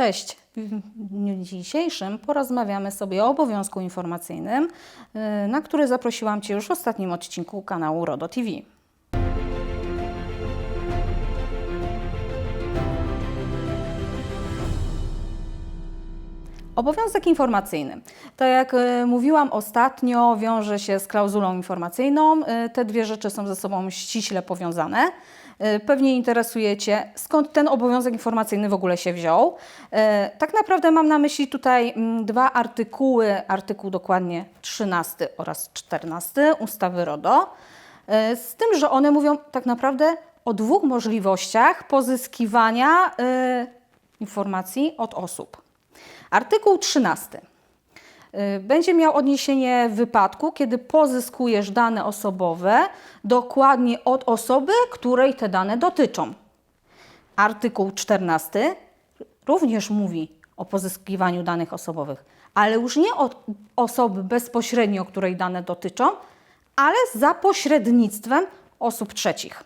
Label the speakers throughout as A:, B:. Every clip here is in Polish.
A: Cześć. W dniu dzisiejszym porozmawiamy sobie o obowiązku informacyjnym, y, na który zaprosiłam Cię już w ostatnim odcinku kanału RODO TV. Obowiązek informacyjny. Tak jak y, mówiłam ostatnio, wiąże się z klauzulą informacyjną. Y, Te dwie rzeczy są ze sobą ściśle powiązane. Y, Pewnie interesuje Cię, skąd ten obowiązek informacyjny w ogóle się wziął. Y, Tak naprawdę mam na myśli tutaj mm, dwa artykuły, artykuł dokładnie 13 oraz 14 ustawy RODO, y, z tym, że one mówią tak naprawdę o dwóch możliwościach pozyskiwania informacji od osób. Artykuł 13 y, będzie miał odniesienie w wypadku, kiedy pozyskujesz dane osobowe dokładnie od osoby, której te dane dotyczą. Artykuł 14 również mówi o pozyskiwaniu danych osobowych, ale już nie od osoby bezpośrednio, której dane dotyczą, ale za pośrednictwem osób trzecich.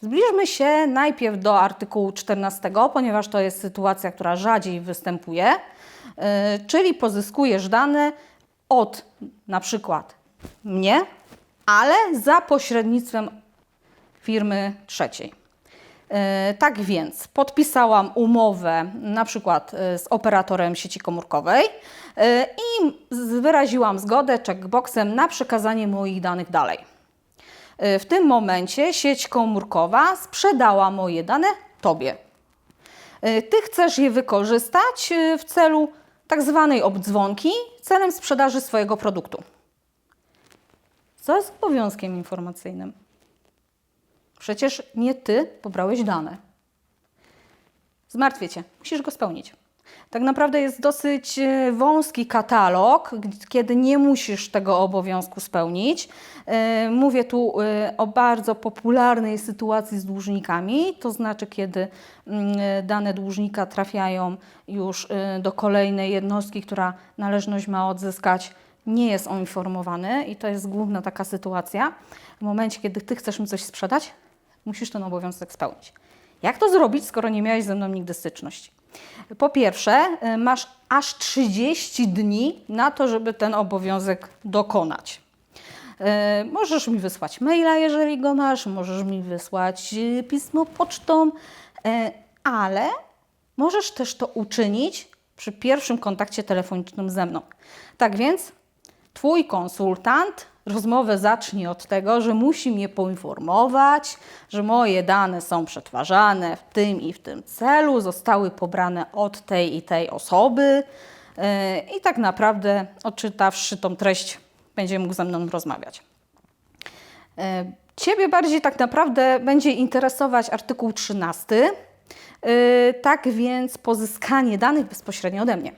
A: Zbliżmy się najpierw do artykułu 14, ponieważ to jest sytuacja, która rzadziej występuje, czyli pozyskujesz dane od na przykład mnie, ale za pośrednictwem firmy trzeciej. Yy, Tak więc podpisałam umowę na przykład yy, z operatorem sieci komórkowej i wyraziłam zgodę checkboxem na przekazanie moich danych dalej. W tym momencie sieć komórkowa sprzedała moje dane Tobie. Y, Ty chcesz je wykorzystać y, w celu tak zwanej obdzwonki, celem sprzedaży swojego produktu. Co jest obowiązkiem informacyjnym? Przecież nie Ty pobrałeś dane. Zmartwię Cię, musisz go spełnić. Tak naprawdę jest dosyć e, wąski katalog, kiedy nie musisz tego obowiązku spełnić. E, Mówię tu e, o bardzo popularnej sytuacji z dłużnikami, to znaczy kiedy mm, dane dłużnika trafiają już do kolejnej jednostki, która należność ma odzyskać, nie jest on informowany i to jest główna taka sytuacja. W momencie, kiedy Ty chcesz mi coś sprzedać, musisz ten obowiązek spełnić. Jak to zrobić, skoro nie miałeś ze mną nigdy styczności? Po pierwsze, y, masz aż 30 dni na to, żeby ten obowiązek dokonać. Y, Możesz mi wysłać maila, jeżeli go masz, możesz mi wysłać y, pismo pocztą, ale możesz też to uczynić przy pierwszym kontakcie telefonicznym ze mną. Tak więc Twój konsultant rozmowę zacznie od tego, że musi mnie poinformować, że moje dane są przetwarzane w tym i w tym celu, zostały pobrane od tej i tej osoby yy, i tak naprawdę odczytawszy tą treść będzie mógł ze mną rozmawiać. E, Ciebie bardziej tak naprawdę będzie interesować artykuł 13, e, tak więc pozyskanie danych bezpośrednio ode mnie.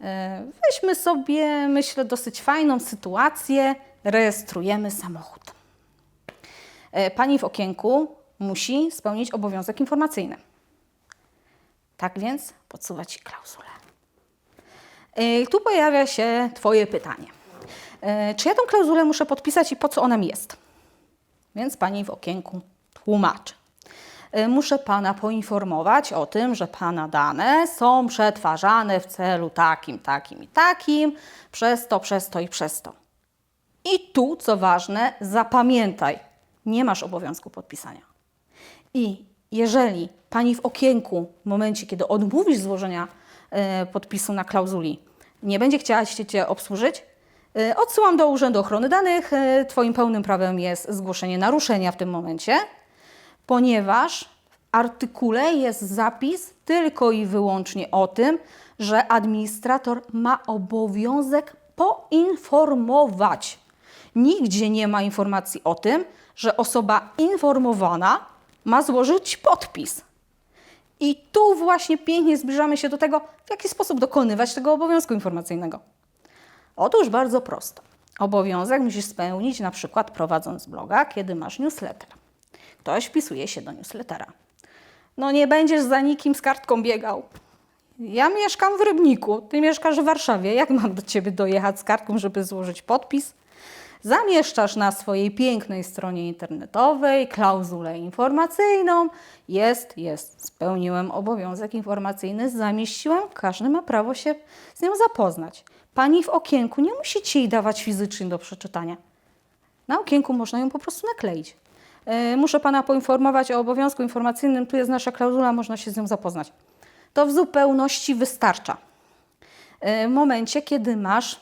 A: E, Weźmy sobie, myślę, dosyć fajną sytuację. Rejestrujemy samochód. E, Pani w okienku musi spełnić obowiązek informacyjny. Tak więc podsuwa Ci klauzulę. E, Tu pojawia się Twoje pytanie. Czy ja tą klauzulę muszę podpisać i po co ona mi jest? Więc Pani w okienku tłumaczy. Y, Muszę Pana poinformować o tym, że Pana dane są przetwarzane w celu takim, takim i takim, przez to, przez to i przez to. I tu, co ważne, zapamiętaj, nie masz obowiązku podpisania. I jeżeli Pani w okienku, w momencie, kiedy odmówisz złożenia e, podpisu na klauzuli, nie będzie chciała się Cię obsłużyć, e, odsyłam do Urzędu Ochrony Danych. Twoim pełnym prawem jest zgłoszenie naruszenia w tym momencie, ponieważ w artykule jest zapis tylko i wyłącznie o tym, że administrator ma obowiązek poinformować. Nigdzie nie ma informacji o tym, że osoba informowana ma złożyć podpis. I tu właśnie pięknie zbliżamy się do tego, w jaki sposób dokonywać tego obowiązku informacyjnego. Otóż bardzo prosto. Obowiązek musisz spełnić na przykład prowadząc bloga, kiedy masz newsletter. Ktoś wpisuje się do newslettera. No nie będziesz za nikim z kartką biegał. Ja mieszkam w Rybniku, ty mieszkasz w Warszawie. Jak mam do ciebie dojechać z kartką, żeby złożyć podpis? Zamieszczasz na swojej pięknej stronie internetowej klauzulę informacyjną. Jest, jest, spełniłem obowiązek informacyjny, zamieściłem, każdy ma prawo się z nią zapoznać. Pani w okienku nie musicie jej dawać fizycznie do przeczytania. Na okienku można ją po prostu nakleić. E, Muszę Pana poinformować o obowiązku informacyjnym, tu jest nasza klauzula, można się z nią zapoznać. To w zupełności wystarcza. E, W momencie, kiedy masz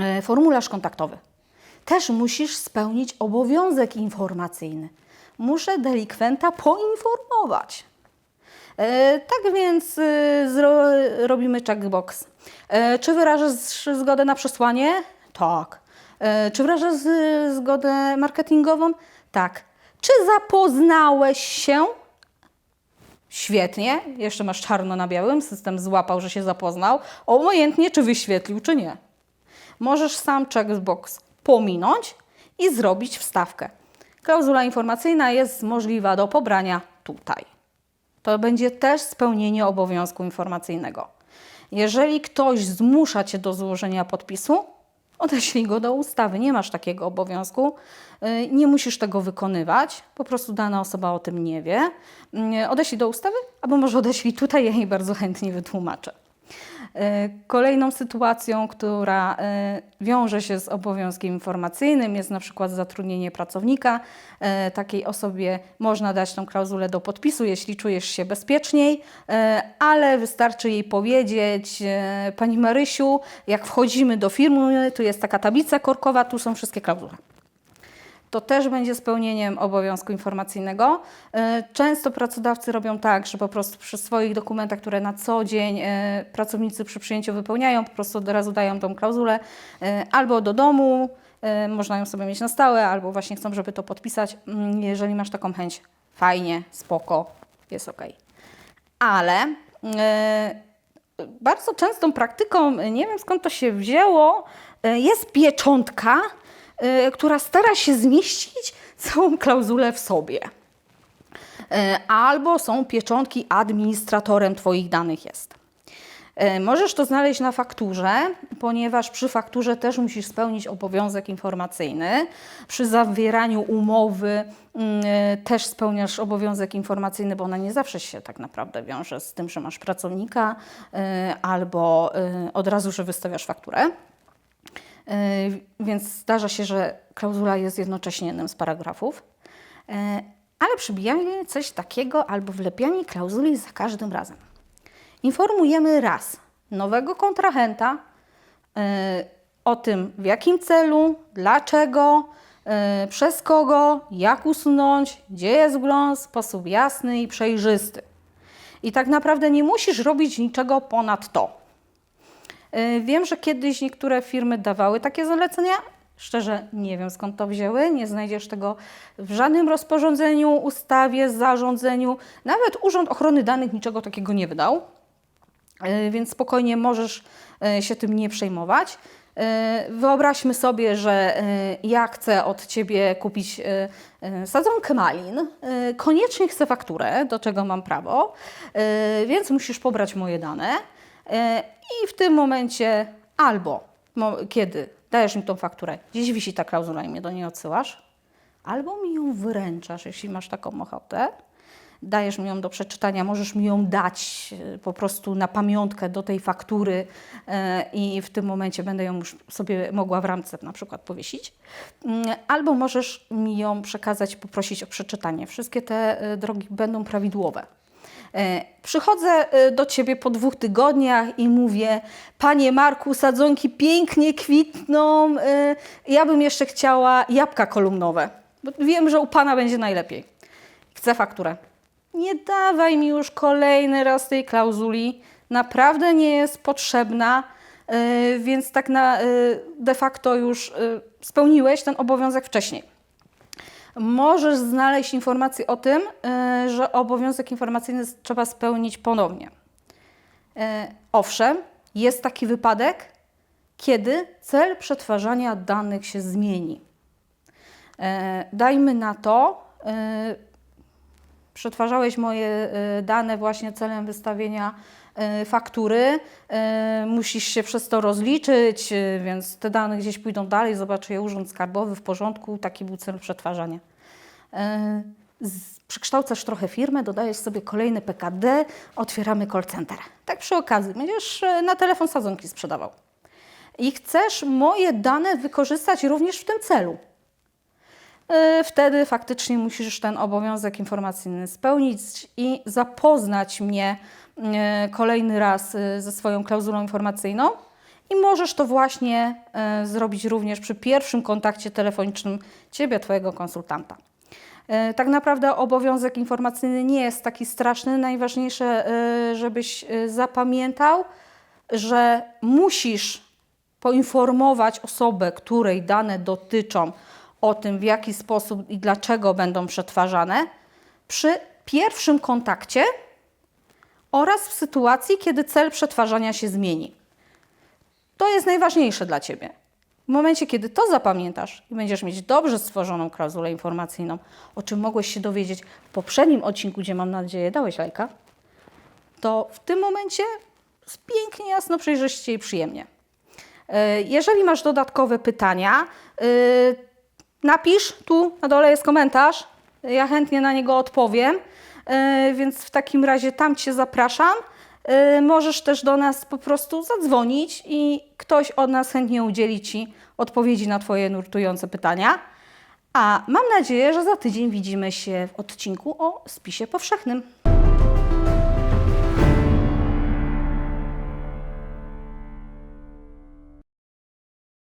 A: e, formularz kontaktowy, też musisz spełnić obowiązek informacyjny. Muszę delikwenta poinformować. Tak więc robimy checkbox. Czy wyrażasz zgodę na przesłanie? Tak. Czy wyrażasz zgodę marketingową? Tak. Czy zapoznałeś się? Świetnie. Jeszcze masz czarno na białym. System złapał, że się zapoznał. Obojętnie, czy wyświetlił, czy nie. Możesz sam checkbox pominąć i zrobić wstawkę. Klauzula informacyjna jest możliwa do pobrania tutaj. To będzie też spełnienie obowiązku informacyjnego. Jeżeli ktoś zmusza Cię do złożenia podpisu, odeślij go do ustawy. Nie masz takiego obowiązku, y, nie musisz tego wykonywać, po prostu dana osoba o tym nie wie. Y, Odeślij do ustawy, albo może odeślij tutaj, ja jej bardzo chętnie wytłumaczę. E, Kolejną sytuacją, która e, wiąże się z obowiązkiem informacyjnym, jest na przykład zatrudnienie pracownika. E, Takiej osobie można dać tą klauzulę do podpisu, jeśli czujesz się bezpieczniej, ale wystarczy jej powiedzieć: Pani Marysiu, jak wchodzimy do firmy, tu jest taka tablica korkowa, tu są wszystkie klauzule to też będzie spełnieniem obowiązku informacyjnego. E, Często pracodawcy robią tak, że po prostu przy swoich dokumentach, które na co dzień e, pracownicy przy przyjęciu wypełniają, po prostu od razu dają tą klauzulę e, albo do domu, można ją sobie mieć na stałe, albo właśnie chcą, żeby to podpisać. Mm, Jeżeli masz taką chęć, fajnie, spoko, jest ok. Ale bardzo częstą praktyką, nie wiem skąd to się wzięło, jest pieczątka, która stara się zmieścić całą klauzulę w sobie. E, Albo są pieczątki administratorem Twoich danych jest. E, Możesz to znaleźć na fakturze, ponieważ przy fakturze też musisz spełnić obowiązek informacyjny. Przy zawieraniu umowy też spełniasz obowiązek informacyjny, bo ona nie zawsze się tak naprawdę wiąże z tym, że masz pracownika albo od razu, że wystawiasz fakturę. E, Więc zdarza się, że klauzula jest jednocześnie jednym z paragrafów. E, Ale przybijanie coś takiego albo wlepianie klauzuli za każdym razem. Informujemy raz nowego kontrahenta e, o tym, w jakim celu, dlaczego, przez kogo, jak usunąć, gdzie jest wgląd, sposób jasny i przejrzysty. I tak naprawdę nie musisz robić niczego ponad to. E, Wiem, że kiedyś niektóre firmy dawały takie zalecenia. Szczerze nie wiem skąd to wzięły. Nie znajdziesz tego w żadnym rozporządzeniu, ustawie, zarządzeniu. Nawet Urząd Ochrony Danych niczego takiego nie wydał. E, Więc spokojnie możesz e, się tym nie przejmować. Wyobraźmy sobie, że ja chcę od Ciebie kupić sadzonkę malin. Koniecznie chcę fakturę, do czego mam prawo, więc musisz pobrać moje dane. I w tym momencie albo kiedy dajesz mi tą fakturę, gdzieś wisi ta klauzula i mnie do niej odsyłasz, albo mi ją wyręczasz, jeśli masz taką ochotę. Dajesz mi ją do przeczytania, możesz mi ją dać e, po prostu na pamiątkę do tej faktury e, i w tym momencie będę ją już sobie mogła w ramce na przykład powiesić. Mm, Albo możesz mi ją przekazać, poprosić o przeczytanie. Wszystkie te e, drogi będą prawidłowe. E, Przychodzę e, do ciebie po dwóch tygodniach i mówię: Panie Marku, sadzonki pięknie kwitną. e, Ja bym jeszcze chciała jabłka kolumnowe, bo wiem, że u pana będzie najlepiej. Chcę fakturę. Nie dawaj mi już kolejny raz tej klauzuli. Naprawdę nie jest potrzebna, więc tak na de facto już spełniłeś ten obowiązek wcześniej możesz znaleźć informację o tym, e, że obowiązek informacyjny trzeba spełnić ponownie. E, Owszem, jest taki wypadek, kiedy cel przetwarzania danych się zmieni. E, Dajmy na to, przetwarzałeś moje y, dane właśnie celem wystawienia y, faktury, y, musisz się przez to rozliczyć, y, więc te dane gdzieś pójdą dalej, zobaczy je Urząd Skarbowy w porządku, taki był cel przetwarzania. Y, Przekształcasz trochę firmę, dodajesz sobie kolejny PKD, otwieramy call center. Tak przy okazji, będziesz y, na telefon sadzonki sprzedawał. I chcesz moje dane wykorzystać również w tym celu. Y, Wtedy faktycznie musisz ten obowiązek informacyjny spełnić i zapoznać mnie y, kolejny raz y, ze swoją klauzulą informacyjną. I możesz to właśnie zrobić również przy pierwszym kontakcie telefonicznym Ciebie, Twojego konsultanta. Tak naprawdę obowiązek informacyjny nie jest taki straszny. Najważniejsze, żebyś zapamiętał, że musisz poinformować osobę, której dane dotyczą, o tym, w jaki sposób i dlaczego będą przetwarzane, przy pierwszym kontakcie oraz w sytuacji, kiedy cel przetwarzania się zmieni. To jest najważniejsze dla Ciebie. W momencie, kiedy to zapamiętasz i będziesz mieć dobrze stworzoną klauzulę informacyjną, o czym mogłeś się dowiedzieć w poprzednim odcinku, gdzie mam nadzieję dałeś lajka, to w tym momencie pięknie, jasno, przejrzyście i przyjemnie. E, Jeżeli masz dodatkowe pytania, e, napisz, tu na dole jest komentarz, ja chętnie na niego odpowiem, E, więc w takim razie tam Cię zapraszam. E, Możesz też do nas po prostu zadzwonić i ktoś od nas chętnie udzieli Ci odpowiedzi na Twoje nurtujące pytania. A mam nadzieję, że za tydzień widzimy się w odcinku o spisie powszechnym.